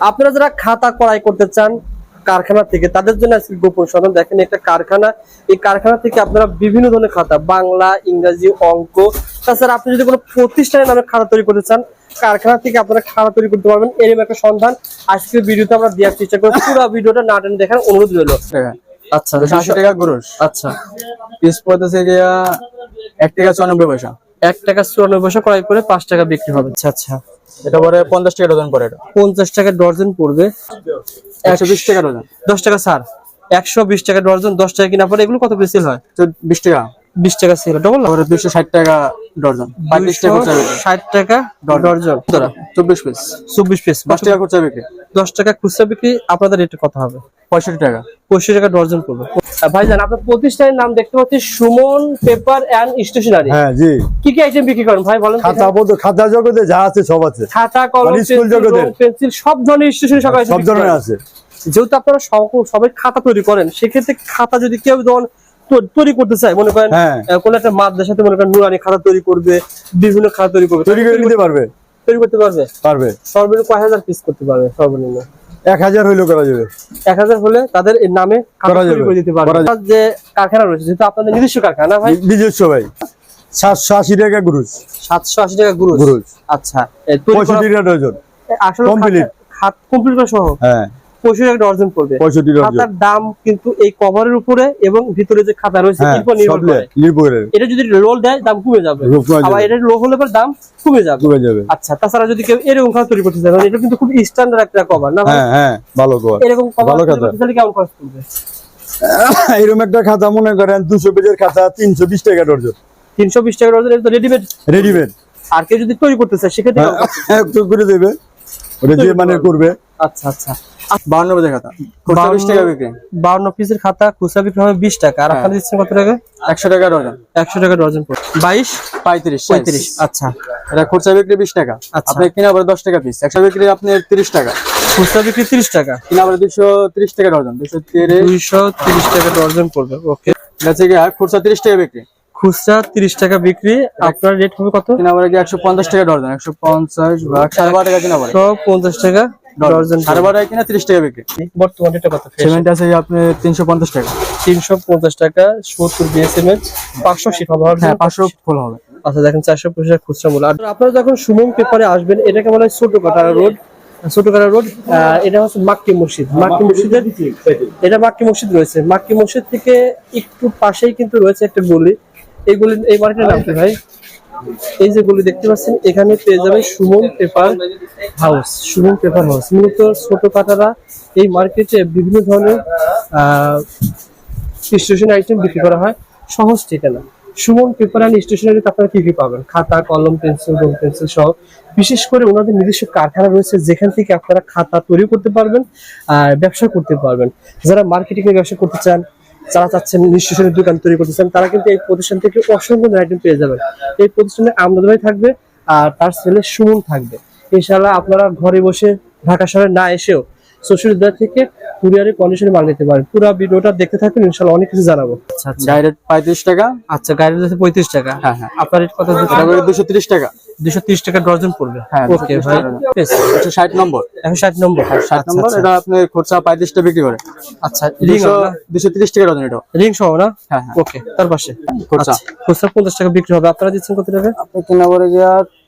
আপনারা যারা খাতা কড়াই করতে চান কারখানা থেকে তাদের জন্য আজকে গোপন সন্ধান দেখেন একটা কারখানা এই কারখানা থেকে আপনারা বিভিন্ন ধরনের খাতা বাংলা ইংরাজি অঙ্ক তাছাড়া আপনি যদি কোনো প্রতিষ্ঠানের নামে খাতা তৈরি করতে চান কারখানা থেকে আপনারা খাতা তৈরি করতে পারবেন। এরকম একটা সন্ধান। আজকের ভিডিওতে আমরা দেওয়ার চেষ্টা করব। পুরো ভিডিওটা না টেনে দেখার অনুরোধ রইল। টাকা। আচ্ছা আশি টাকা গ্রোস আচ্ছা। পিস পড়তেছে এক টাকা চুরানব্বই পয়সা। এক টাকা চুরানব্বই পয়সা ক্রয় করে পাঁচ টাকা বিক্রি হবে। আচ্ছা আচ্ছা। এটা পরে পঞ্চাশ টাকা ডজন পরে পঞ্চাশ টাকা ডজন পড়বে। একশো বিশ টাকা ডজন। দশ টাকা ছাড়। একশো বিশ টাকা ডজন দশ টাকা কিনা পরে এগুলো কত সেল হয়? বিশ টাকা। বিশ টাকা সেল ডবল দুশো ষাট টাকা ডজন। পঁয়ত্রিশ টাকা ষাট টাকা ডর্জন চব্বিশ পিস চব্বিশ পিস দশ টাকা খুচরা বিক্রি। দশ টাকা খুচরা বিক্রি আপনাদের রেট কত হবে? পঁয়ষট্টি টাকা। পঁয়ষট্টি টাকা ডর্জন পড়বে ভাইজান আপনার প্রতিষ্ঠানের নাম দেখতে পাচ্ছি সুমন পেপার অ্যান্ড স্টেশনারি। হ্যাঁ জি। কি কি আইটেম বিক্রি করেন ভাই বলেন? খাতা বলতো খাতা জগতে যা আছে সব আছে। খাতা কলম মানে স্কুল জগতের। পেন্সিল সব ধরনের স্টেশনারি সব সব ধরনের আছে। যেহেতু আপনারা সব- সবাই খাতা তৈরি করেন সেক্ষেত্রে খাতা যদি কেউ ধরুন তৈরি করতে চায় মনে করেন হ্যাঁ। আহ, একটা মাদ্রাসাতে মনে করেন নুরানি খাতা তৈরি করবে বিভিন্ন খাতা তৈরি করবে তৈরি করে নিতে পারবে। তৈরি করতে পারবে? পারবে। সর্বনিম্ন কয় হাজার পিস করতে পারবে সর্বনিম্ন? এক হাজার হইলেও করা যাবে। এক হাজার হলে তাদের নামে করা যাবে, যে কারখানা রয়েছে যেহেতু আপনাদের নিজস্ব কারখানা ভাই। নিজস্ব ভাই। সাতশো আশি টাকা গুরুজ। সাতশো আশি টাকা গুরু গুরুজ। আচ্ছা পঁয়ষট্টি টাকা ডজন। আসলে কমপ্লিট। হাত কমপ্লিট করা সহ হ্যাঁ। পঁয়ষট্টি টাকা ডর্জন পড়বে পঁয়ষট্টি খাতার দাম কিন্তু এই কভারের উপরে এবং ভিতরে যে খাতা রয়েছে হ্যাঁ নির্ভর করে। এটা যদি রোল দেয় দাম কমে যাবে। আবার এটা লো হলে পর দাম কমে যাবে। ডুবে যাবে। আচ্ছা তাছাড়া যদি কেউ এরকম খাতা তৈরি করতে চায় এটা কিন্তু খুব স্ট্যান্ডার্ড একটা কভার না হ্যাঁ হ্যাঁ ভালো কর এরকম কভার ভালো খাতা। কেমন খরচ পড়বে? এরকম একটা খাতা মনে করেন দুশো পেজের খাতা তিনশো বিশ টাকা তিনশো বিশ টাকা এটা রেডিমেড রেডিমেড আর কেউ যদি তৈরি করতে চায় সেক্ষেত্রে পড়বে? একটু করে দেবে। ওটা যে মানে করবে। আচ্ছা আচ্ছা। বাউন্ন পেজের খাতা। খুচরা বিশ টাকা বিক্রি। বাউন্ন পিসের খাতা খুচরা বিক্রি হবে টাকা। আর আপনারা দিচ্ছেন কত টাকা? একশো টাকা ডজন। একশো টাকা ডজন পড়বে বাইশ? পঁয়ত্রিশ পঁয়ত্রিশ আচ্ছা। এটা খুচরা বিক্রি বিশ টাকা। আচ্ছা। আপনি কিনা টাকা পিস। একশো বিক্রি আপনি তিরিশ টাকা। খুচরা বিক্রি তিরিশ টাকা। কিনা টাকা ডজন। দুশো তিরিশ। দুইশো তিরিশ টাকা ডজন পড়বে ওকে গিয়া খুচরা তিরিশ টাকা বিক্রি। খুচরা তিরিশ টাকা বিক্রি। আপনার রেট হবে কত? কিনা পঞ্চাশ টাকা ডজন। একশো পঞ্চাশ ভাগ সাড়ে বারো টাকা কিনা টাকা। সাড়ে বারো কিনা তিরিশ টাকা বিক্রি। বর্তমান রেটটা কত সিমেন্ট আছে আপনি তিনশো পঞ্চাশ টাকা। তিনশো পঞ্চাশ টাকা সত্তর পাঁচশো হ্যাঁ পাঁচশো ফুল হবে। আচ্ছা দেখেন চারশো পঁচিশ খুচরা মূল্য। আর আপনারা যখন সুমন পেপারে আসবেন এটাকে বলা হয় ছোট কাটারা রোড। ছোট কাটা রোড এটা হচ্ছে মাক্কি মসজিদ। মাক্কি মসজিদের এটা মাক্কি মসজিদ রয়েছে। মাক্কি মসজিদ থেকে একটু পাশেই কিন্তু রয়েছে একটা গলি। এই গলি এই মার্কেটের নাম কি ভাই? এই যে গলি দেখতে পাচ্ছেন, এখানে পেয়ে যাবেন Suman paper house, Suman paper house. মূলত ছোট কাটারা এই মার্কেটে বিভিন্ন ধরনের স্টেশনারি আইটেম বিক্রি করা হয়। সহজ ঠিকানা। সুমন পেপার অ্যান্ড স্টেশনারিতে আপনারা কি কি পাবেন? খাতা, কলম, পেন্সিল রং পেন্সিল সহ। বিশেষ করে ওনাদের নিজস্ব কারখানা রয়েছে, যেখান থেকে আপনারা খাতা তৈরি করতে পারবেন, আর ব্যবসা করতে পারবেন। যারা মার্কেটিং এর ব্যবসা করতে চান যারা চাচ্ছেন নিঃশ্বাসের দোকান তৈরি করতেছেন, তারা কিন্তু এই প্রতিষ্ঠান থেকে অসংখ্য আইটেম পেয়ে যাবেন। এই প্রতিষ্ঠানে আমদানি ভাই থাকবে আর তার ছেলে সুমন থাকবে। এছাড়া আপনারা ঘরে বসে ঢাকা শহরে না এসেও সোশ্যাল মিডিয়া থেকে কুরিয়ারে কন্ডিশনে মাল নিতে পারেন। পুরো ভিডিওটা দেখতে থাকুন ইনশাআল্লাহ অনেক কিছু জানাব। আচ্ছা আচ্ছা। ডাইরেক্ট পঁয়ত্রিশ টাকা? আচ্ছা গাড়ির হচ্ছে পঁয়ত্রিশ টাকা। হ্যাঁ হ্যাঁ। আপনার রেট কত এটা করে দুশো তিরিশ টাকা। দুশো তিরিশ টাকা ডর্জন পড়বে। হ্যাঁ, ওকে ভাই। টাকা। নম্বর। একশো ষাট নম্বর। ষাট আচ্ছা, নম্বর। আচ্ছা। এটা আপনি খুচরা পঁয়ত্রিশটা বিক্রি করে। আচ্ছা রিং দুশো দুশো তিরিশ টাকা ডজন এটা। রিং সহ না? হ্যাঁ হ্যাঁ। ওকে তার পাশে। আচ্ছা, খুচরা পঞ্চাশ টাকা বিক্রি হবে। আপনারা দিচ্ছেন কত টাকা? আপনি কিনা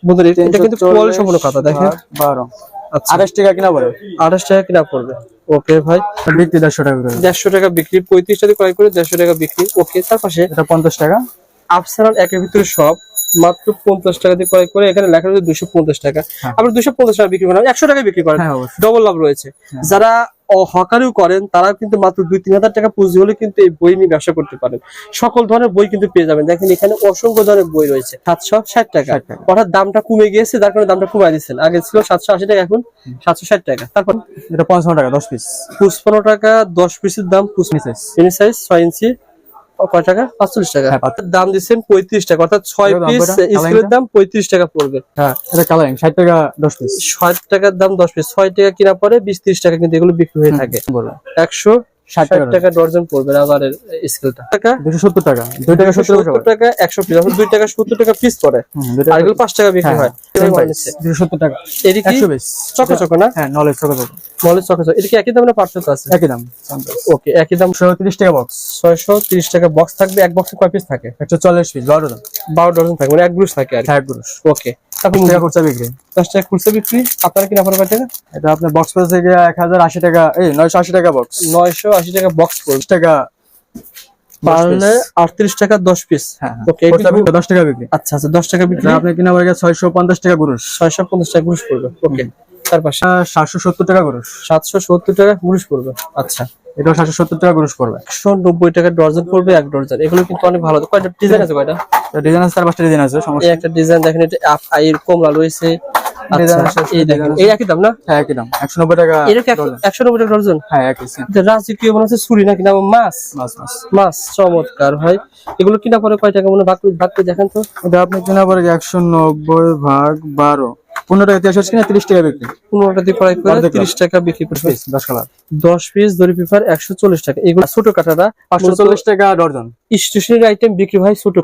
বন্ধুরা এটা কিন্তু কোয়ালিটি সম্পূর্ণ কথা দেখেন। বারো। আচ্ছা আঠাশ টাকা কিনা পড়বে? আঠাশ টাকা কিনা পড়বে। ওকে ভাই। বিক্রি দেড়শো টাকা দেড়শো টাকা বিক্রি পঁয়ত্রিশ টাকা ক্রয় করে দেড়শো টাকা বিক্রি। ওকে তার পাশে এটা পঞ্চাশ টাকা। আফসারান একের ভিতরে সব মাত্র পঞ্চাশ টাকা দিয়ে ক্রয় করে এখানে লেখা রয়েছে দুশো পঞ্চাশ টাকা। আবার দুশো পঞ্চাশ টাকা বিক্রি করেন একশো টাকা বিক্রি করেন। হ্যাঁ ডবল লাভ রয়েছে। যারা অ- হকারিও করেন তারা কিন্তু মাত্র দুই তিন হাজার টাকা পুঁজি হলে কিন্তু এই বই নিয়ে ব্যবসা করতে পারেন। সকল ধরনের বই কিন্তু পেয়ে যাবেন। দেখেন এখানে অসংখ্য ধরনের বই রয়েছে। সাতশো ষাট টাকা। 60 অর্থাৎ দামটা কমে গিয়েছে যার কারণে দামটা কমাই দিচ্ছেন আগে ছিল সাতশো আশি টাকা এখন সাতশো ষাট টাকা। তারপর এটা পঞ্চান্ন টাকা দশ পিস পঁচপন্ন টাকা দশ পিসের দাম মিনি সাইজ ছয় ইঞ্চি। কয় টাকা? পাঁচচল্লিশ টাকা। হ্যাঁ, দাম দিচ্ছেন পঁয়ত্রিশ টাকা অর্থাৎ ছয় দাম পিস কয়টা? স্কুলের দাম পঁয়ত্রিশ টাকা পড়বে। হ্যাঁ এটা কালারিং ষাট টাকা দশ পিস ষাট টাকার দাম দশ পিস ছয় টাকা কিনা পরে বিশ ত্রিশ টাকা কিন্তু এগুলো বিক্রি হয়ে থাকে। একশো ষাট ষাট টাকা টাকা ডর্জন পড়বে রাবারের স্কেলটা। টাকা? টাকা। দুই টাকা সত্তর টাকা সত্তর টাকা একশো পিস দুই টাকা সত্তর টাকা পিস পড়ে। আর এগুলো পাঁচ টাকা বিক্রি হয়। পিস চকো চকো না? হ্যাঁ নলেজ চকো চকো। মলের চকো চকো। এদিকে একই দাম না পার্থক্য আছে? একই দাম ওকে একই দাম। দুশো তিরিশ টাকা বক্স ছয়শো তিরিশ টাকা বক্স থাকবে এক বক্সে কয় পিস থাকে? পিস দাম। বারো ডজন থাকে মানে এক গ্রুস থাকে আর হ্যাঁ ওকে। টাকা বিক্রি। দশ টাকা খুচরা বিক্রি আপনারা কিনা টাকা এটা আপনার বক্স এক হাজার আশি টাকা এই নয়শো আশি টাকা বক্স নয়শো আশি টাকা বক্স টাকা পারলে আটত্রিশ টাকা দশ পিস হ্যাঁ বিক্রি দশ টাকা বিক্রি। আচ্ছা আচ্ছা দশ টাকা বিক্রি। আপনি কিনা ছয়শো পঞ্চাশ টাকা গুরুষ ছয়শো পঞ্চাশ টাকা পড়বে। ওকে তার পাশে? সাতশো সত্তর টাকা গুরুষ সাতশো সত্তর টাকা গ্রুস পড়বে। আচ্ছা। এটাও সাতশো সত্তর টাকা গুরুষ পড়বে। একশো নব্বই টাকা ডর্জন পড়বে এক ডর্জন এগুলো কিন্তু অনেক ভালো। কয়টা ডিজাইন আছে কয়টা? ডিজাইন আছে চার পাঁচটা ডিজাইন আছে সমস্যা একটা ডিজাইন দেখেন এটা আইয়ের কমলা রয়েছে। আচ্ছা এই একই দাম না? হ্যাঁ একই দাম একশো নব্বই টাকা একশো- নব্বই টাকা ডর্জন হ্যাঁ একই same। রাজকীয় মনে হচ্ছে ছুরি নাকি না মাছ? মাছ মাছ। মাছ চমৎকার ভাই। এগুলো কিনা পরে কয় টাকা? মনে ভাগ করে- ভাগ করে দেখেন তো। এটা আপনি কিনা পড়ে একশো নব্বই ভাগ বারো? পনেরো টাকা কিনা তিরিশ টাকা বিক্রি। পনেরো টাকা দিয়ে ক্রয় করে তিরিশ টাকা বিক্রি দশ কালার। দশ পিস দড়ি পেপার একশো চল্লিশ টাকা। এগুলো ছোট কাটারা চল্লিশ টাকা ডর্জন স্টেশনারি আইটেম বিক্রি হয় ছোট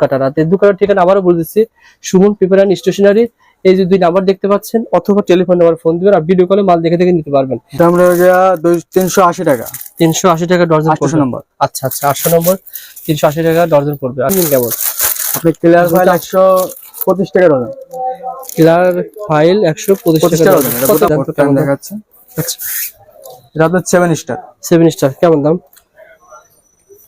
দোকানের ঠিকানা আবারও বলে দিচ্ছি। সুমন পেপার অ্যান্ড স্টেশনারি এই যে দুই নাম্বার দেখতে পাচ্ছেন অথবা টেলিফোন নাম্বার ফোন দিবেন আর ভিডিও কলে মাল দেখে দেখে নিতে পারবেন। তিনশো আশি টাকা। তিনশো আশি টাকা ডর্জন আটশো নম্বর। আচ্ছা আচ্ছা আটশো নম্বর তিনশো আশি টাকা ডর্জন পড়বে। আপনি কেমন? আপনি ক্লিয়ার ফাইল একশো পঁচিশ টাকা ডর্জন কিলার ফাইল একশো পঁচিশ টাকা কত দাম? দেখাচ্ছে। আচ্ছা এটা আপনার সেভেন স্টার সেভেন স্টার কেমন দাম?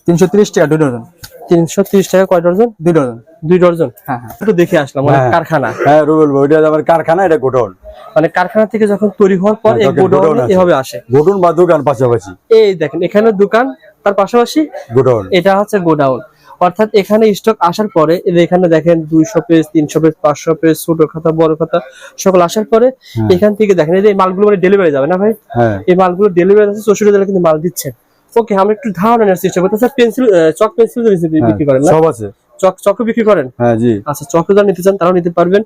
তিনশো তিরিশ টাকা দুই ডজন। তিনশো তিরিশ টাকা কয় ডজন? দুই ডজন। দুই ডজন? হ্যাঁ হ্যাঁ। একটু দেখে আসলাম মানে হ্যাঁ। কারখানা। হ্যাঁ রুবেল ভাই ওইটা আমার কারখানা এটা গোডাউন। মানে কারখানা থেকে যখন তৈরি হওয়ার পর হ্যাঁ, এই গোডাউন এভাবে আসে। গোডাউন বা দোকান পাশাপাশি। এই দেখেন এখানে দোকান তার পাশাপাশি গোডাউন। এটা হচ্ছে গোডাউন। অর্থাৎ এখানে স্টক আসার পরে এখানে দেখেন দুইশো পেজ তিনশো পেজ পাঁচশো পেজ ছোট খাতা বড় খাতা সকল আসার পরে এখান থেকে দেখেন এই মালগুলো মানে ডেলিভারি যাবে না ভাই? হ্যাঁ। এই মালগুলো ডেলিভারি আছে চৌষট্টি জেলা কিন্তু মাল দিচ্ছেন ওকে আমরা একটু ধারণা নেওয়ার চেষ্টা করতে স্যার পেন্সিল চক পেন্সিল বিক্রি করেন না? সব আছে। চক চকও বিক্রি করেন? হ্যাঁ জি। আচ্ছা চকও যারা নিতে চান তারাও নিতে পারবেন।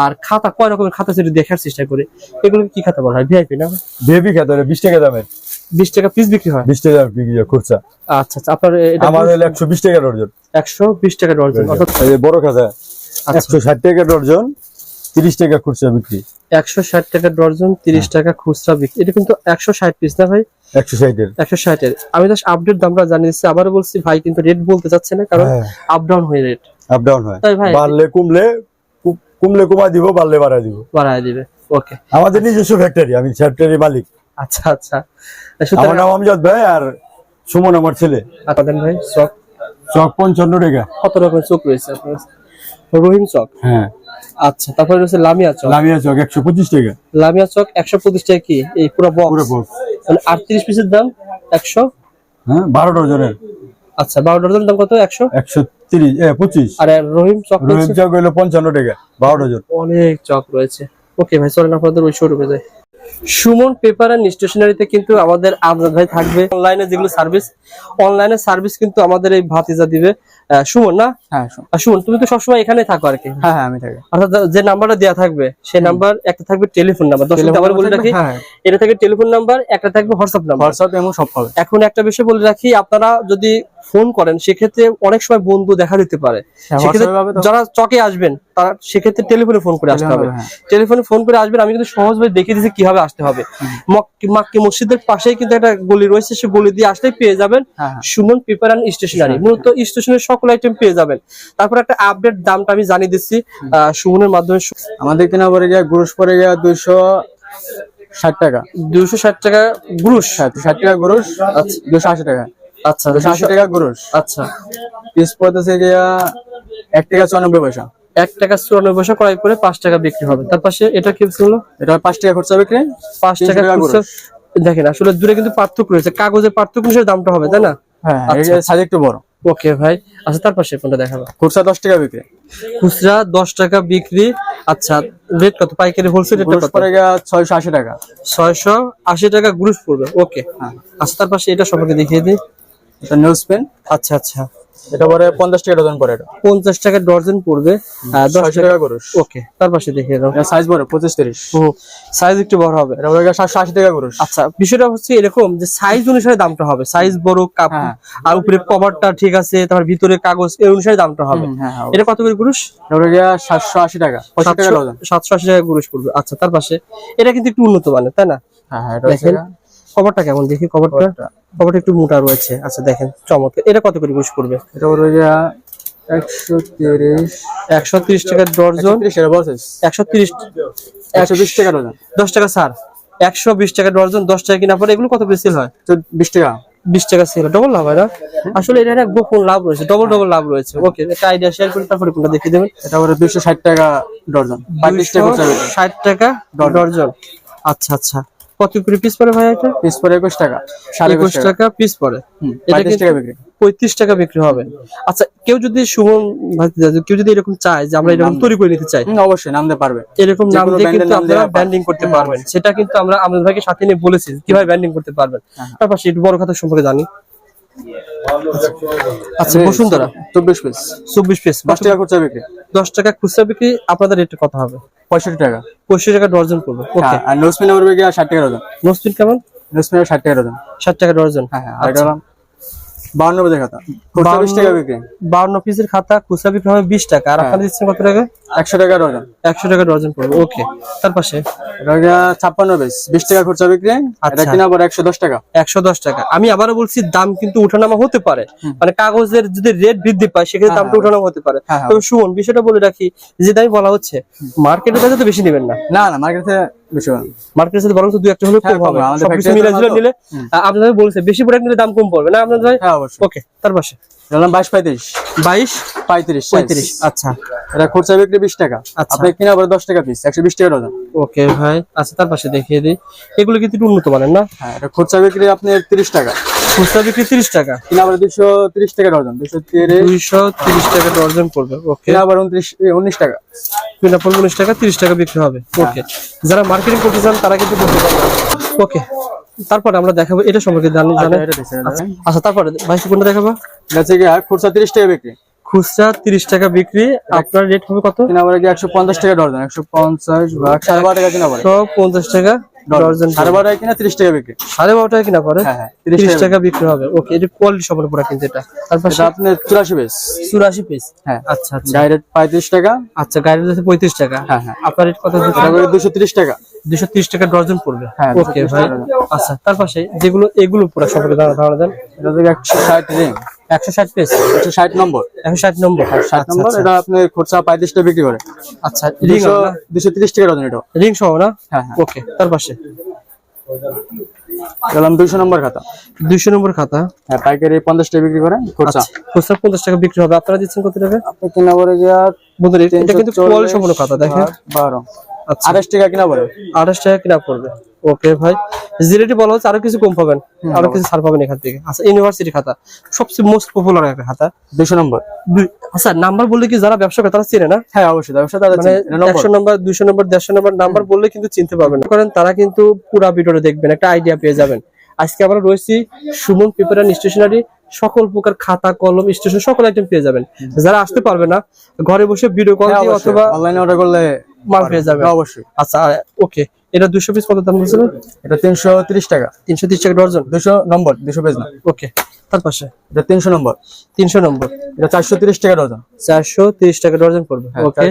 আর খাতা কয় রকমের খাতা সেটা দেখার চেষ্টা করে। এগুলো কি খাতা বলা হয়? ভিআইপি না? বেবি খেতে হবে বিশ টাকা দামের। বিশ টাকা পিস বিক্রি হয়? বিশ টাকা বিক্রি হয় খুচরা। আচ্ছা আচ্ছা আপনার এটা আমার হলো একশো বিশ টাকা ডর্জন একশো বিশ টাকা ডর্জন অর্থাৎ এই বড় একশো ষাট টাকা ডর্জন তিরিশ টাকা খুচরা বিক্রি। একশো ষাট টাকা ডর্জন তিরিশ টাকা খুচরা বিক্রি। এটা কিন্তু একশো ষাট পিস না ভাই? একশো ষাটের একশো ষাটের আমি জাস্ট আপডেট দামটা জানিয়ে দিচ্ছি। আবারও বলছি ভাই কিন্তু রেট বলতে চাচ্ছে না কারণ হ্যাঁ। আপ ডাউন হয়ে রেট আপ ডাউন হয়। বাড়লে কমলে কমলে কমা দিব বাড়লে বাড়ায় দিব। বাড়ায় দিবে। ওকে আমাদের নিজস্ব ফ্যাক্টরি আমি ফ্যাক্টরি মালিক। আচ্ছা আচ্ছা। আমার নাম আমজাদ ভাই আর সুমন আমার ছেলে। আপনাদের ভাই চক। চক পঞ্চান্ন টাকা। কত রকমের চক রয়েছে আপনার? রহিম চক? হ্যাঁ। আচ্ছা তারপরে রয়েছে লামিয়া চক। লামিয়া চক একশো পঁচিশ টাকা। লামিয়া চক একশো পঁচিশ টাকা কি? এই পুরো পুরো বক্স। মানে আটত্রিশ পিসের দাম একশো? হ্যাঁ বারো ডজনের আচ্ছা বারো ডজনের দাম কত? একশো? একশো তিরিশ এ পঁচিশ। আর রহিম চক রয়েছে? চক হইল পঞ্চান্ন টাকা বারো ডজন অনেক চক রয়েছে। ওকে ভাই চলেন আপনাদের ওই শোরুমে যাই। সুমন পেপার অ্যান্ড স্টেশনারিতে কিন্তু আমাদের আমজাদ ভাই থাকবে। অনলাইনে যেগুলো সার্ভিস অনলাইনে সার্ভিস কিন্তু আমাদের এই ভাতিজা দিবে। সুমন না? হ্যাঁ সুমন। তুমি তো সবসময় এখানে থাকো আর কি। হ্যাঁ হ্যাঁ আমি থাকি। অর্থাৎ যে নাম্বারটা দেওয়া থাকবে সেই নাম্বার একটা থাকবে টেলিফোন নাম্বার দশ আবার বলে রাখি হ্যাঁ এটা থাকবে টেলিফোন নাম্বার একটা থাকবে হোয়াটসঅ্যাপ নাম্বার হোয়াটসঅ্যাপ এবং সব পাবে। এখন একটা বিষয় বলে রাখি আপনারা যদি ফোন করেন সেক্ষেত্রে অনেক সময় বন্ধু দেখা দিতে পারে। হ্যাঁ, সেক্ষেত্রে। যারা চকে আসবেন তারা সেক্ষেত্রে টেলিফোনে ফোন করে আসতে হবে। হ্যাঁ। টেলিফোনে ফোন করে আসবেন আমি কিন্তু সহজভাবে দেখিয়ে দিচ্ছি কীভাবে আসতে হবে। মক্কি- মসজিদের পাশেই কিন্তু একটা গলি রয়েছে সে গলি দিয়ে আসলেই পেয়ে যাবেন হ্যাঁ, হ্যাঁ। Suman paper and stationery. মূলত স্টেশনের সকল আইটেম পেয়ে যাবেন। তারপর একটা আপডেট দামটা আমি জানিয়ে দিচ্ছি সুমনের মাধ্যমে আমাদের কিনা পড়ে যায় গুরুষ পরে যায় দুইশো ষাট টাকা। দুইশো ষাট টাকা গ্রুশ। হ্যাঁ ষাট টাকা গুরুষ দুশো আশি টাকা। আচ্ছা আশি টাকা গুরুষ আচ্ছা। পিস পড়তেছে গিয়া এক টাকা চুরানব্বই পয়সা। এক টাকা চুরানব্বই পয়সা ক্রয় করে পাঁচ টাকা বিক্রি হবে। তার পাশে এটা কি ছিল এটা পাঁচ টাকা খরচা বিক্রি পাঁচ টাকা টাকা দেখেন আসলে দূরে কিন্তু পার্থক্য রয়েছে। কাগজের পার্থক্য দামটা হবে তাই না? হ্যাঁ আচ্ছা। সাইজ একটু বড়। ওকে ভাই। আচ্ছা তার পাশে কোনটা দেখাবো? খুচরা দশ টাকা বিক্রি। খুচরা দশ টাকা বিক্রি। আচ্ছা রেট কত? পাইকারি হোলসেল গুরুষ কত? পড়ে গিয়া ছয়শো আশি টাকা। ছয়শো আশি টাকা গ্রুপ পড়বে ওকে। হ্যাঁ। আচ্ছা তার পাশে এটা সম্পর্কে দেখিয়ে দিই। এটা নিউজ পেন আচ্ছা আচ্ছা। এটা পরে পঞ্চাশ টাকা ডজন পরে এটা। পঞ্চাশ টাকা ডর্জন পড়বে। দশ টাকা টাকা ওকে তার পাশে দেখিয়ে দাও। এটা সাইজ বড় পঁচিশ তিরিশ। সাইজ একটু বড় হবে। এটা পরে সাতশো আশি টাকা করুস আচ্ছা বিষয়টা হচ্ছে এরকম যে সাইজ অনুসারে দামটা হবে। সাইজ বড় কাপ হ্যাঁ। আর উপরে কভারটা ঠিক আছে তারপর ভিতরে কাগজ এই অনুসারে দামটা হবে। হ্যাঁ হ্যাঁ। এটা কত করে গুরুষ সাতশো আশি টাকা ডজন সাতশো আশি টাকা গুরুষ পড়বে। আচ্ছা তার পাশে। এটা কিন্তু একটু উন্নত মানের তাই না? হ্যাঁ হ্যাঁ কভারটা কেমন? দেখি কভারটা। কভারটা। একটু মোটা রয়েছে। আচ্ছা দেখেন চমৎকার। এটা কত করে গুরুষ করবে এটা একশো তিরিশ। একশো তিরিশ টাকা তিরিশ একশো বিশ টাকা ডজন দশ টাকা স্যার একশো বিশ টাকা ডর্জন দশ টাকা কিনা পরে এগুলো কত করে সেল হয়? তো বিশ টাকা। বিশ টাকা সেল ডবল লাভ হয় না? আসলে এটা একটা গোপন লাভ রয়েছে। ডবল ডবল লাভ রয়েছে। ওকে একটা আইডিয়া শেয়ার করে তারপরে কোনটা দেখিয়ে দেবেন। এটা দুইশো ষাট টাকা ডজন পঁয়ত্রিশ টাকা খরচা হবে। ষাট টাকা ডর্জন। আচ্ছা আচ্ছা। কত করে পিস পড়ে ভাই এটা? পিস পরে একুশ টাকা সাড়ে একুশ একুশ টাকা। টাকা পিস পড়ে। এটা পঁয়ত্রিশ কিন্তু টাকা বিক্রি। পঁয়ত্রিশ টাকা বিক্রি হবে। আচ্ছা কেউ যদি ভাই, কেউ যদি এরকম চায় যে আমরা এরকম তৈরি করে নিতে চাই অবশ্যই অবশ্যই নামতে পারবে। এরকম নাম দিয়ে কিন্তু আপনারা ব্যান্ডিং করতে পারবেন। সেটা কিন্তু আমরা আমাদের ভাইকে সাথে নিয়ে বলেছি কীভাবে ব্যান্ডিং করতে পারবেন। হ্যাঁ, তারপর সেটা বড় কথা সম্পর্কে জানি। আচ্ছা বসুন্ধরা চব্বিশ পিস চব্বিশ পিস দশ টাকা খুচরা বিক্রি। দশ টাকা খুচরা বিক্রি আপনাদের রেট কত হবে? পঁয়ষট্টি টাকা। পঁয়ষট্টি টাকা ডর্জন পড়বে ওকে। হ্যাঁ, আর নোসপিন ষাট টাকা ডজন। নোসপিন কেমন? নোসপিন ষাট টাকা ডজন। ষাট টাকা ডর্জন হ্যাঁ হ্যাঁ আর এটা হলাম বাউন্ন বেজে খাতা। খরচা বিশ টাকা বিক্রি। পিসের খাতা খুচরা বিক্রি হবে টাকা। আর আপনারা দিচ্ছেন কত টাকা? একশো টাকা ডজন। একশো টাকা ডর্জন পড়বে ওকে। তার পাশে? এটা পিস। টাকা বিক্রি। এটা আচ্ছা। কিনা টাকা। একশো দশ টাকা। আমি আবারও বলছি দাম কিন্তু উঠানামা হতে পারে। মানে কাগজের যদি রেট বৃদ্ধি পায় সেক্ষেত্রে দামটা উঠানামা হতে পারে। হ্যাঁ, হ্যাঁ। তবে শুনুন বিষয়টা বলে রাখি যে বলা হচ্ছে মার্কেটের কাছে তো বেশি নেবেন না। না না মার্কেটে। মার্কেটের সাথে বরং দুই একটা হলে হ্যাঁ, কম হবে। সবকিছু মিলে নিলে আপনাদের বলছে বেশি প্রোডাক্ট নিলে দাম কম পড়বে না আপনাদের ভাই? হ্যাঁ ওকে তার পাশে। বাইশ পঁয়ত্রিশ। বাইশ? পঁয়ত্রিশ পঁয়ত্রিশ আচ্ছা। এটা খরচা বিক্রি বিশ টাকা। আচ্ছা। আপনি কিনা পরে দশ টাকা পিস একশো বিশ টাকা ডজন। ওকে ভাই। আচ্ছা তার পাশে দেখিয়ে দিই। এগুলো কিন্তু উন্নত মানের না? হ্যাঁ এটা খরচা বিক্রি আপনি তিরিশ টাকা। খুচরা বিক্রি তিরিশ টাকা। কিনা পরে দুশো তিরিশ টাকা ডজন তিরিশ। দুইশো তিরিশ টাকা ডর্জন পড়বে ওকে পরে উনত্রিশ উনিশ টাকা। পড়বে উনিশ টাকা তিরিশ টাকা বিক্রি হবে। ওকে যারা মার্কেটিং করতে চান তারা কিন্তু করতে ওকে তারপরে আমরা দেখাবো এটা সম্পর্কে জানি জানেন? দিচ্ছে, এটা দেখেন। আচ্ছা তারপরে ভাই কোনটা দেখাবো? খুচরা তিরিশ টাকা বিক্রি। খুচরা তিরিশ টাকা বিক্রি। আপনার রেট হবে কত? একশো পঞ্চাশ টাকা ডজন একশো পঞ্চাশ ভাগ সাড়ে বারো টাকা কিনা পঞ্চাশ টাকা। সাড়ে বারো টাকা কিনা তিরিশ টাকা বিক্রি। সাড়ে বারো টাকা কিনা পরে হ্যাঁ, হ্যাঁ, তিরিশ টাকা বিক্রি হবে। ওকে এটা কোয়ালিটি সম্পন্ন প্রোডাক্ট কিন্তু এটা। তারপর আপনার চুরাশি পিস চুরাশি পিস হ্যাঁ। আচ্ছা আচ্ছা। পঁয়ত্রিশ টাকা। আচ্ছা হচ্ছে পঁয়ত্রিশ টাকা। হ্যাঁ, হ্যাঁ। আপনার রেট কত দুশো তিরিশ টাকা। দুশো তিরিশ টাকা ডর্জন পড়বে। হ্যাঁ, ওকে ভাই। আচ্ছা তার পাশে যেগুলো এগুলো পুরো সম্পর্কে ধারণা দেন। এটা থেকে একশো ষাট রিং একশো ষাট পিস একশো ষাট নম্বর। একশো ষাট নম্বর। ষাট আচ্ছা, নম্বর আচ্ছা। এটা আপনার খরচা পঁয়ত্রিশ টাকা বিক্রি করে। আচ্ছা রিং দুশো তিরিশ টাকা ডজন এটা রিং সহ না? হ্যাঁ, হ্যাঁ। ওকে তার পাশে। গেলাম দুইশো নম্বর খাতা। দুইশো নম্বর খাতা। হ্যাঁ পাইকারি পঞ্চাশ টাকা বিক্রি করে খরচা আচ্ছা খুচরা পঞ্চাশ টাকা বিক্রি হবে। আপনারা দিচ্ছেন কত টাকা? আপনি কিনা পরে গিয়া বন্ধুরা এটা কিন্তু কোয়ালিটি সম্পন্ন খাতা দেখেন। বারো। আঠাশ টাকা কিনা পরে আঠাশ টাকা কিনা পড়বে। ওকে ভাই জিরেটি বলা হচ্ছে আরও কিছু কম পাবেন। আরও কিছু ছাড় পাবেন এখান থেকে। আচ্ছা ইউনিভার্সিটি খাতা। সবচেয়ে মোস্ট পপুলার একটা খাতা। দুশো নম্বর। দুই- আচ্ছা নাম্বার বললে কি যারা ব্যবসা করে তারা চেনে না? হ্যাঁ অবশ্যই ব্যবসা তাদের মানে একশো নম্বর দুইশো নম্বর দেড়শো নম্বর নাম্বার বললে কিন্তু চিনতে পারবেন। না করেন তারা কিন্তু পুরা ভিডিওটা দেখবেন একটা আইডিয়া পেয়ে যাবেন। আজকে আমরা রয়েছি সুমন পেপার অ্যান্ড স্টেশনারি সকল প্রকার খাতা কলম স্টেশন সকল আইটেম পেয়ে যাবেন। যারা আসতে পারবে না ঘরে বসে ভিডিও কল হ্যাঁ, দিয়ে অথবা অনলাইনে অর্ডার করলে মাল পেয়ে যাবে। হ্যাঁ, অবশ্যই। আচ্ছা ওকে এটা দুশো পিস কত দাম বলছিলেন? এটা তিনশো তিরিশ টাকা। তিনশো তিরিশ টাকা ডর্জন দুশো নম্বর দুশো পেজ না। ওকে তার পাশে? এটা তিনশো নম্বর তিনশো নম্বর এটা চারশো তিরিশ টাকা ডজন চারশো তিরিশ টাকা পড়বে। হ্যাঁ, ওকে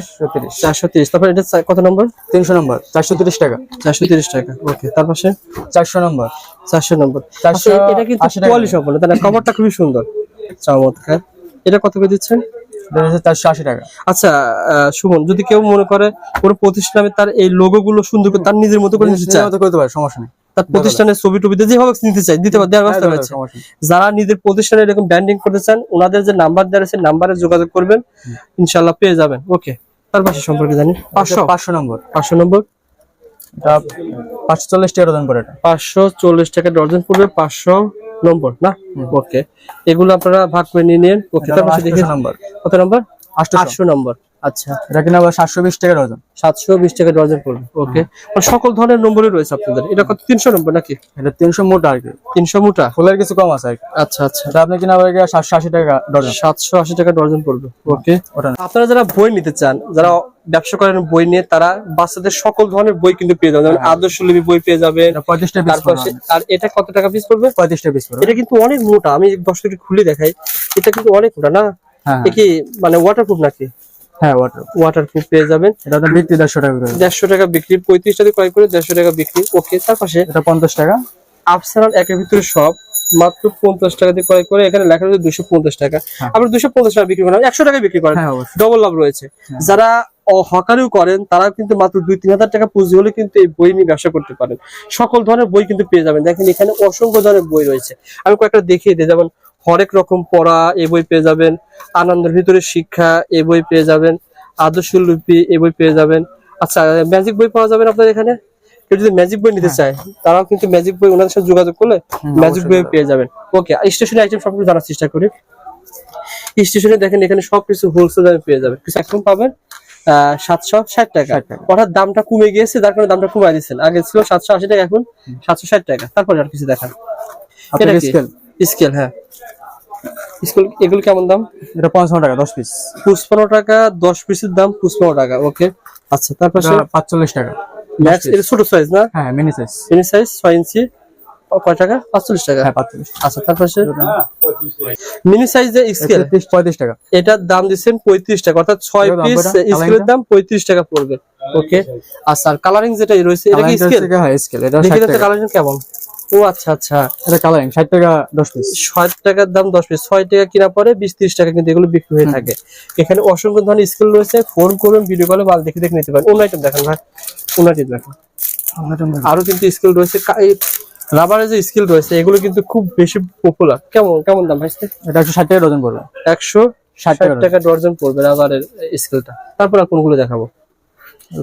চারশো তিরিশ। তারপর এটা কত নম্বর তিনশো নম্বর চারশো টাকা। চারশো টাকা। ওকে তার পাশে? চারশো নম্বর চারশো নম্বর চারশো আচ্ছা, এটা কিন্তু। কোয়ালিটি কভারটা খুবই সুন্দর। চমৎকার। এটা কত করে দিচ্ছেন? চারশো আশি টাকা। আচ্ছা সুমন যদি কেউ মনে করে কোনো প্রতিষ্ঠানে তার এই লোগো গুলো সুন্দর করে তার নিজের মতো করে নিতে চায় করতে পারে সমস্যা নেই। তার প্রতিষ্ঠানের ছবি টবি যেভাবে নিতে চায় দিতে দেওয়ার ব্যবস্থা হ্যাঁ, রয়েছে। যারা নিজের প্রতিষ্ঠানে এরকম ব্র্যান্ডিং করতে চান ওনাদের যে নাম্বার দেওয়া আছে নাম্বারে যোগাযোগ করবেন ইনশাল্লাহ পেয়ে যাবেন। ওকে তার পাশে সম্পর্কে জানি। পাঁচশো? পাঁচশো নম্বর। পাঁচশো নম্বর? পাঁচশো চল্লিশ টাকা ডজন পরে পাঁচশো চল্লিশ টাকা ডর্জন পড়বে পাঁচশো নম্বর না? ওকে এগুলো আপনারা ভাগ করে নিয়ে নিন। ওকে তারপর দেখে নম্বর। কত নম্বর? আটশো নম্বর। আচ্ছা। এটা কিনা আবার সাতশো বিশ টাকা ডজন সাতশো বিশ টাকা ডজন পড়বে। ওকে। সকল ধরনের নম্বরই রয়েছে আপনাদের। এটা কত? তিনশো নম্বর নাকি? এটা তিনশো মোটা আর কি। তিনশো মোটা? ফুলের কিছু কম আছে আচ্ছা আচ্ছা। এটা আপনি কিনা আবার সাতশো আশি টাকা ডজন। সাতশো আশি টাকা ডজন পড়বে। ওকে ওটা আপনারা যারা বই নিতে চান যারা ব্যবসা করেন বই নিয়ে তারা বাচ্চাদের সকল ধরনের বই কিন্তু পেয়ে যাবেন। আদর্শ লিপি বই পেয়ে যাবেন। আর এটা কত টাকা পিস পড়বে? পঁয়ত্রিশ টাকা পিস পড়বে। এটা কিন্তু অনেক মোটা। আমি দর্শককে খুলে দেখাই। এটা কিন্তু অনেক মোটা না? হ্যাঁ কি মানে ওয়াটারপ্রুফ নাকি? হ্যাঁ ওয়াটার ওয়াটারপ্রুফ পেয়ে যাবেন। এটা তো বিক্রি দেড়শো টাকা করে। দেড়শো টাকা বিক্রি পঁয়ত্রিশ টাকা ক্রয় করে দেড়শো টাকা বিক্রি। ওকে তার পাশে এটা পঞ্চাশ টাকা। আফসারান একের ভিতরে সব মাত্র পঞ্চাশ টাকা দিয়ে ক্রয় করে এখানে লেখা রয়েছে দুশো পঞ্চাশ টাকা। হ্যাঁ। আবার টাকা বিক্রি করেন একশো টাকা বিক্রি করেন। হ্যাঁ ডবল লাভ রয়েছে। যারা অ- হকারিও করেন তারা কিন্তু মাত্র দুই তিন হাজার টাকা পুঁজি হলে কিন্তু এই বই নিয়ে ব্যবসা করতে পারেন। সকল ধরনের বই কিন্তু পেয়ে যাবেন। দেখেন এখানে অসংখ্য ধরনের বই রয়েছে। আমি কয়েকটা দেখিয়ে দিই। যেমন হরেক রকম পড়া এ বই পেয়ে যাবেন আনন্দের ভিতরে শিক্ষা এ বই পেয়ে যাবেন আদর্শ লিপি এই বই পেয়ে যাবেন। আচ্ছা ম্যাজিক বই পাওয়া যাবেন আপনার এখানে? কেউ যদি ম্যাজিক বই নিতে চায় তারাও কিন্তু ম্যাজিক বই ওনাদের সাথে যোগাযোগ করলে ম্যাজিক বই পেয়ে যাবেন। ওকে স্টেশনারি আইটেম সম্পর্কে জানার চেষ্টা করি। স্টেশনে দেখেন এখানে সবকিছু হোলসেল দামে পেয়ে যাবেন। কিছু এখন পাবেন সাতশো ষাট টাকা। 60 অর্থাৎ দামটা কমে গিয়েছে যার কারণে দামটা কমাই দিচ্ছেন আগে ছিল সাতশো আশি টাকা এখন সাতশো ষাট টাকা। তারপরে আর কিছু দেখান? স্কেল হ্যাঁ। স্কেল এগুলো কেমন দাম? এটা পঞ্চান্ন টাকা দশ পিস পুষ্পান্ন টাকা দশ পিসের দাম পুষ্পান্ন টাকা ওকে আচ্ছা তারপর পাঁচচল্লিশ টাকা। ম্যাক্স ছোট সাইজ না? হ্যাঁ মিনি সাইজ মিনি সাইজ ছয় ইঞ্চি। কয় টাকা? পাঁচচল্লিশ টাকা। হ্যাঁ পাঁচচল্লিশ। আচ্ছা তারপর মিনি সাইজ যে স্কেল পঁয়ত্রিশ টাকা। এটার দাম দিচ্ছেন পঁয়ত্রিশ টাকা অর্থাৎ ছয় পিস স্কেলের দাম পঁয়ত্রিশ টাকা পড়বে ওকে আচ্ছা আর কালারিং যেটা রয়েছে এটা কি স্কেল হ্যাঁ স্কেল এটা কালারিং কেমন? ও আচ্ছা আচ্ছা। এটা কালারিং ষাট টাকা দশ পিস ষাট টাকার দাম দশ পিস ছয় টাকা কিনা পরে বিশ ত্রিশ টাকা কিন্তু এগুলো বিক্রি হয়ে থাকে। এখানে অসংখ্য ধরনের স্কেল রয়েছে। ফোন করুন ভিডিও কলে মাল দেখে দেখে নিতে পারেন। অন্য আইটেম দেখেন ভাই। অন্য আইটেম দেখেন। আরও কিন্তু স্কিল রয়েছে। রাবারের যে স্কিল রয়েছে এগুলো কিন্তু খুব বেশি পপুলার কেমন কেমন দাম ভাই এটা একশো ষাট টাকা ডজন পড়বে। একশো ষাট টাকা টাকা ডর্জন পড়বে রাবারের স্কেলটা তারপর আর কোনগুলো দেখাবো?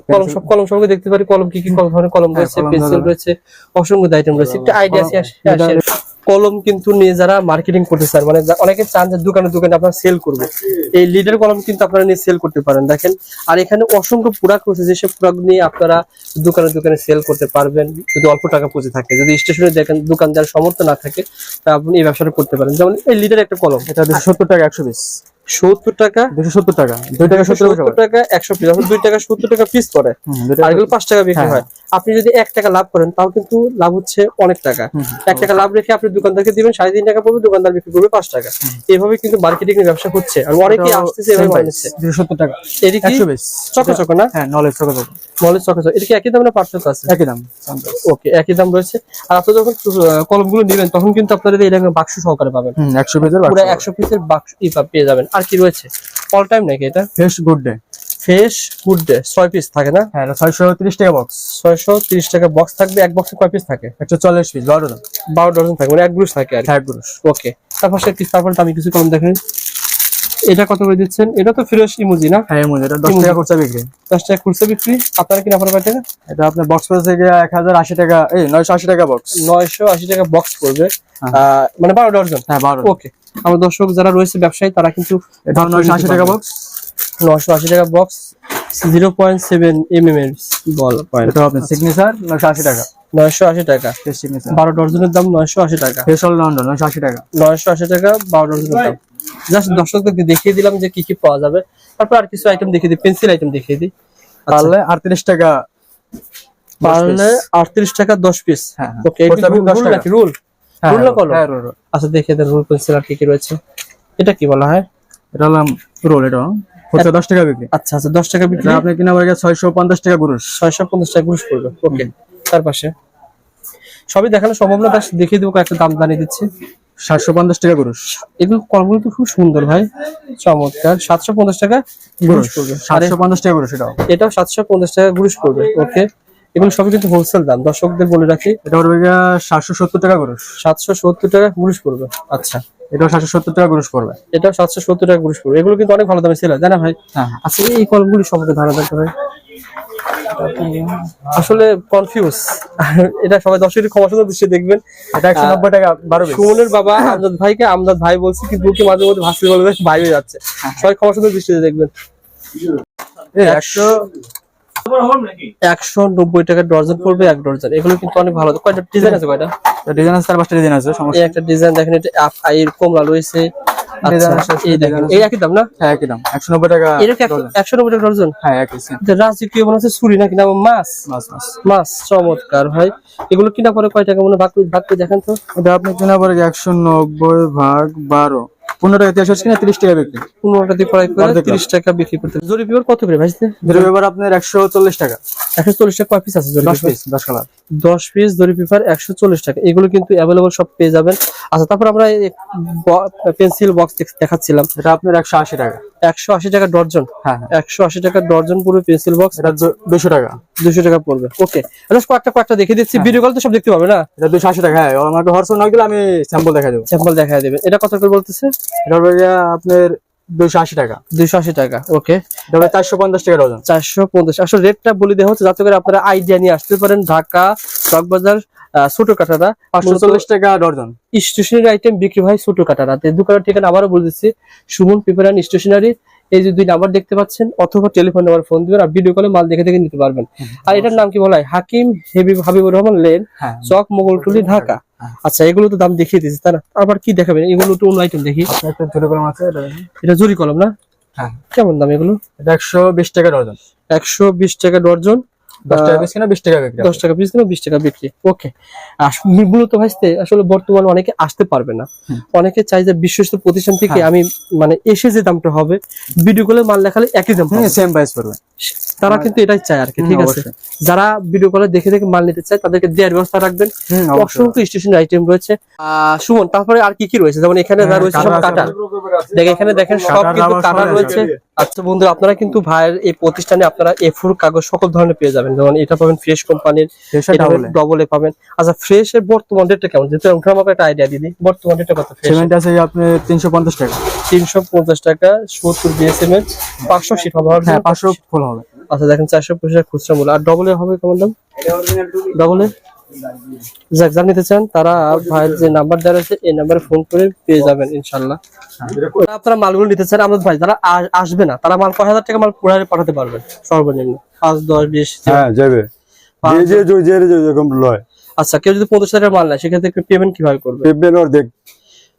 কলম সব কলম সবকে দেখতে পারি। কলম কি কি কলম ধরনের? কলম রয়েছে হ্যাঁ, পেন্সিল রয়েছে অসংখ্য আইটেম রয়েছে। একটা আইডিয়া আসে। কলম কিন্তু নিয়ে যারা মার্কেটিং করতে চান মানে অনেকে চান যে দোকানে দোকানে আপনারা সেল করব। এই লিডার কলম কিন্তু আপনারা নিয়ে সেল করতে পারেন। দেখেন আর এখানে অসংখ্য প্রোডাক্ট রয়েছে যেসব প্রোডাক্ট নিয়ে আপনারা দোকানে দোকানে সেল করতে পারবেন যদি অল্প টাকা পুঁজি থাকে। যদি স্টেশনে দেখেন দোকানদার সমর্থ না থাকে তা আপনি এই ব্যবসাটা করতে পারেন। যেমন এই লিডার একটা কলম। এটা সত্তর টাকা একশো সত্তর টাকা? দুশো সত্তর টাকা। দুই টাকা সত্তর টাকা একশো পিস দুই টাকা সত্তর টাকা পিস পড়ে। আর এগুলো পাঁচ টাকা বিক্রি হ্যাঁ। হয়। আপনি যদি এক টাকা লাভ করেন তাও কিন্তু লাভ হচ্ছে অনেক টাকা। এক টাকা লাভ রেখে আপনি দোকানদারকে দিবেন সাড়ে তিন টাকা পড়বে দোকানদার বিক্রি করবে পাঁচ টাকা। এভাবে কিন্তু মার্কেটিং এর ব্যবসা হচ্ছে। আর এটাও আসতেছে এভাবে বানাচ্ছে দুশো সত্তর টাকা। এদিকে একশো পিস চকো চকো না? হ্যাঁ knowledge choco choco knowledge choco choco এটা কি একই দাম না পার্থক্য আছে? একই দাম ওকে একই দাম রয়েছে। আর আপনি যখন আহ, কলমগুলো নেবেন তখন কিন্তু আপনারা এই রকম বাক্স সহকারে পাবেন। একশো পিসের পুরো একশো পিসের বাক্স পেয়ে যাবেন। আর কি রয়েছে? অল টাইম নাকি এটা? Fresh good day fresh good day ছয় পিস থাকে না? হ্যাঁ ছয়শো তিরিশ টাকা বক্স ছয়শো তিরিশ টাকা বক্স থাকবে এক বক্সে কয় পিস থাকে? একশো চল্লিশ পিস বারো ডজন বারো ডজন থাকে মানে এক গ্রুস থাকে আর কি। হ্যাঁ ওকে তারপর সে কি তারপর আমি কিছু কম দেখেন এটা কত করে দিচ্ছেন? এটা তো ফ্রেশ ইমোজি না? হ্যাঁ এমন এটা দশ কি টাকা মূল্য? বিক্রি। দশ টাকা খুচরা বিক্রি। আপনারা কিনা পড়বে টাকা এটা আপনার বক্স প্রাইস থেকে এক হাজার আশি টাকা এই নয়শো আশি টাকা বক্স নয়শো আশি টাকা বক্স পড়বে। হ্যাঁ। আহ, মানে বারো ডজন হ্যাঁ বারো ওকে আমার দর্শক যারা রয়েছে ব্যবসায়ী তারা কিন্তু এটা নয়শো আশি টাকা বক্স নয়শো আশি টাকা box zero point seven M M এর বল পয়েন্ট সিগনেচার নয়শো আশি টাকা। নয়শো আশি টাকা। বারো ডজনের দাম নয়শো আশি টাকা। অল লন্ডন নয়শো আশি টাকা। নয়শো আশি টাকা বারো ডজনের দাম। জাস্ট দর্শকদেরকে দেখিয়ে দিলাম যে কি কি পাওয়া যাবে। তারপর আর কিছু আইটেম দেখিয়ে দিই পেন্সিল আইটেম দেখিয়ে দিই। আচ্ছা, পারলে আটত্রিশ টাকা পারলে আটত্রিশ টাকা দশ পিস হ্যাঁ, হ্যাঁ। ওকে খরচা বিল 10 রুল নাকি রুল হ্যাঁ, রুল না কলম? হ্যাঁ। আচ্ছা দেখে দেন রুল পেন্সিল আর কি কি রয়েছে। এটা কি বলা হয়? এটা হলাম রোল এটা। দশ টাকা বিক্রি আচ্ছা আচ্ছা টাকা বিক্রি? আপনি কিনা ছয়শো পঞ্চাশ টাকা গুরুষ ছয়শো পঞ্চাশ টাকা ঘুষ পড়বে ওকে। তার পাশে? সবই দেখানো সম্ভব না তার দেখিয়ে দেবো একটা দাম জানিয়ে দিচ্ছি। সাতশো পঞ্চাশ টাকা গুরুষ এগুলো কলমগুলো তো খুব সুন্দর ভাই। চমৎকার সাতশো পঞ্চাশ টাকা পড়বে। আরে সাতশো পঞ্চাশ টাকা গুরুষ এটাও। এটাও সাতশো পঞ্চাশ টাকা ঘুষ পড়বে ওকে। এগুলো সবই কিন্তু হোলসেল দাম দর্শকদের বলে রাখি। এটা পড়বে সাতশো সত্তর টাকা গুরুষ সাতশো সত্তর টাকা ঘুষ পড়বে আচ্ছা। এটাও সাতশো সত্তর টাকা গুরুষ পড়বে। এটাও সাতশো সত্তর টাকা ঘুষ পড়বে। এগুলো কিন্তু অনেক ভালো দামে সেল হয় ভাই? হ্যাঁ আচ্ছা এই কলমগুলি সম্পর্কে ধারণা দরকার ভাই। আসলে কনফিউজ এটা সবাই দর্শকের ক্ষমা সুন্দর দৃশ্যে দেখবেন। এটা একশো নব্বই টাকা বারো সুমনের বাবা আমজাদ ভাইকে আমজাদ ভাই বলছে কিন্তু মাঝে মধ্যে ভাসতে বলে ভাই হয়ে যাচ্ছে সবাই ক্ষমা সুন্দর দৃষ্টিতে দেখবেন। একশো একশো নব্বই টাকা ডর্জন পড়বে এক ডর্জন এগুলো কিন্তু অনেক ভালো। কয়টা ডিজাইন আছে কয়টা? ডিজাইন আছে চার পাঁচটা ডিজাইন আছে সমস্যা একটা ডিজাইন দেখেন এটা কমলা রয়েছে। চমৎকার ভাই। এগুলো কিনা পরে কয় টাকা? মনে হয় ভাগ ভাগ করে দেখেন তো। এটা আপনি কেনা পরে একশো নব্বই ভাগ বারো? পনেরো টাকা তিয়াশি কিনা তিরিশ টাকা বিক্রি। পনেরোটা দিয়ে ক্রয় করে তিরিশ টাকা বিক্রি করতে জরি পেপার কত করে আপনার একশো চল্লিশ টাকা। একশো চল্লিশ টাকা কয় পিস আছে দশ পিস দশ কালার দশ পিস দড়ি পেপার একশো চল্লিশ টাকা। এগুলো কিন্তু অ্যাভেলেবল সব পেয়ে যাবেন। আচ্ছা তারপর আমরা পেন্সিল বক্স দেখাচ্ছিলাম। এটা আপনার একশো আশি টাকা। একশো আশি টাকা ডর্জন। হ্যাঁ হ্যাঁ। একশো আশি টাকা ডর্জন পুরো পেন্সিল বক্স এটা দুশো টাকা। দুশো টাকা পড়বে। ওকে কয়েকটা কয়েকটা দেখে দিচ্ছি। ভিডিও কল তো সব দেখতে পাবে না? এটা দুশো আশি টাকা হ্যাঁ। আমাকে হোয়াটসঅ্যাপ না গেলে আমি স্যাম্পল দেখা দেবো। স্যাম্পল দেখা দেবেন। এটা কত করে বলতেছে? এটা আপনার দুইশো আশি টাকা। দুইশো আশি টাকা ওকে চারশো পঞ্চাশ টাকা ডজন। চারশো পঞ্চাশ আসলে রেটটা বলে দেওয়া হচ্ছে যাতে করে আপনারা আইডিয়া নিয়ে আসতে পারেন ঢাকা চকবাজার ছোট কাটারা পাঁচশো চল্লিশ টাকা ডজন। স্টেশনারি আইটেম বিক্রি হয় ছোট কাটারাতে দোকানের ঠিকানা আবারও বলে দিচ্ছি সুমন পেপার অ্যান্ড স্টেশনারি এই যে দুই নাম্বার দেখতে পাচ্ছেন অথবা টেলিফোন নাম্বার ফোন দিবেন আর ভিডিও কলে মাল দেখে দেখে নিতে পারবেন। আর এটার নাম কি বলা হয়? হাকিম হেবি হাবিবুর রহমান লেন চক চক মোগলটুলি ঢাকা। আচ্ছা এগুলো তো দাম দেখিয়ে দিয়েছে তারা আবার কি দেখাবেন? এগুলো তো অন্য আইটেম দেখি। আছে এটা জুরি জরি কলম না? হ্যাঁ। কেমন দাম এগুলো? একশো বিশ টাকা ডর্জন একশো বিশ টাকা ডর্জন টাকা পিস কিনা বিশ টাকা বিক্রি টাকা পিস কিনা বিশ টাকা বিক্রি। ওকে মূলত আসলে বর্তমানে অনেকে আসতে পারবে না। অনেকে চাই যে বিশ্বস্ত প্রতিষ্ঠান থেকে হ্যাঁ। আমি মানে এসে যে দামটা হবে ভিডিও কলে মাল দেখালে একই দাম সেম প্রাইস পড়বে। তারা কিন্তু এটাই চায় আর কি ঠিক আছে? যারা ভিডিও কলে দেখে দেখে মাল নিতে চায় তাদেরকে দেওয়ার ব্যবস্থা রাখবেন। অসংখ্য স্টেশন আইটেম রয়েছে। আহ, সুমন তারপরে আর কি কি রয়েছে? যেমন এখানে যা হ্যাঁ, রয়েছে সব কাটার আছে, কাটার দেখে এখানে দেখেন সব কিন্তু কাটার রয়েছে। আচ্ছা বন্ধু আপনারা কিন্তু ভাইয়ের এই প্রতিষ্ঠানে আপনারা এ ফোর কাগজ সকল ধরনের পেয়ে যাবেন। যেমন এটা পাবেন ফ্রেশ কোম্পানির ডাবল এ পাবেন। আচ্ছা ফ্রেশ এর বর্তমান রেটটা কেমন? যেহেতু ওঠার আমাকে একটা আইডিয়া দিদি বর্তমান রেটটা কত সিমেন্ট আছে আপনি তিনশো পঞ্চাশ টাকা। তিনশো পঞ্চাশ টাকা সত্তর বিএসএম এর পাঁচশো সিট হবে। হ্যাঁ পাঁচশো ফুল হবে। আচ্ছা দেখেন চারশো পঁচিশ খুচরা মূল্য। আর ডবল হবে কেমন দাম? ডবল যাক যা নিতে চান তারা ভাইয়ের যে নাম্বার দেওয়া আছে এই নাম্বারে ফোন করে পেয়ে যাবেন ইনশাল্লাহ আপনারা মালগুলো নিতে চান আমাদের ভাই আস- আসবে না তারা মাল কয় হাজার টাকা মাল পাঠাতে পারবেন সর্বনিম্ন। পাঁচ দশ বিশ হ্যাঁ যাবে। আচ্ছা কেউ যদি পঞ্চাশ হাজার মাল নেয় সেক্ষেত্রে পেমেন্ট কীভাবে করবে? অর্ধেক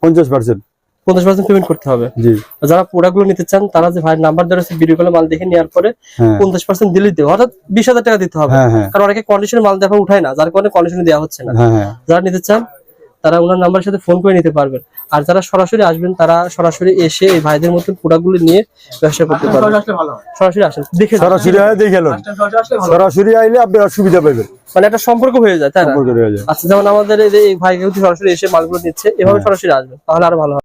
পঞ্চাশ পার্সেন্ট পঞ্চাশ পার্সেন্ট পেমেন্ট করতে হবে। জি। আর যারা প্রোডাক্টগুলো নিতে চান তারা যে ভাইয়ের নাম্বার দেওয়া আছে ভিডিও কলে মাল দেখে নেওয়ার পরে হ্যাঁ। পঞ্চাশ পার্সেন্ট দিলে দেবে। অর্থাৎ বিশ হাজার টাকা দিতে হবে। হ্যাঁ হ্যাঁ। কারণ অনেকে কন্ডিশনে মাল দেখা উঠায় না যার কারণে কন্ডিশনে দেওয়া হচ্ছে না। যারা নিতে চান তারা ওনার নাম্বারের সাথে ফোন করে নিতে পারবেন। আর যারা সরাসরি আসবেন তারা সরাসরি এসে এই ভাইদের মতন প্রোডাক্টগুলো নিয়ে ব্যবসা করতে পারবেন। সরাসরি আসেন দেখে। সরাসরি দেখে সরাসরি আইলে আপনারা সুবিধা পাবেন। মানে একটা সম্পর্ক হয়ে যায় তাই না? সম্পর্ক হয়ে যায়। আচ্ছা যেমন আমাদের এই যে এই ভাই সরাসরি এসে মালগুলো নিচ্ছে এভাবে সরাসরি আসবেন তাহলে আরও ভালো হবে।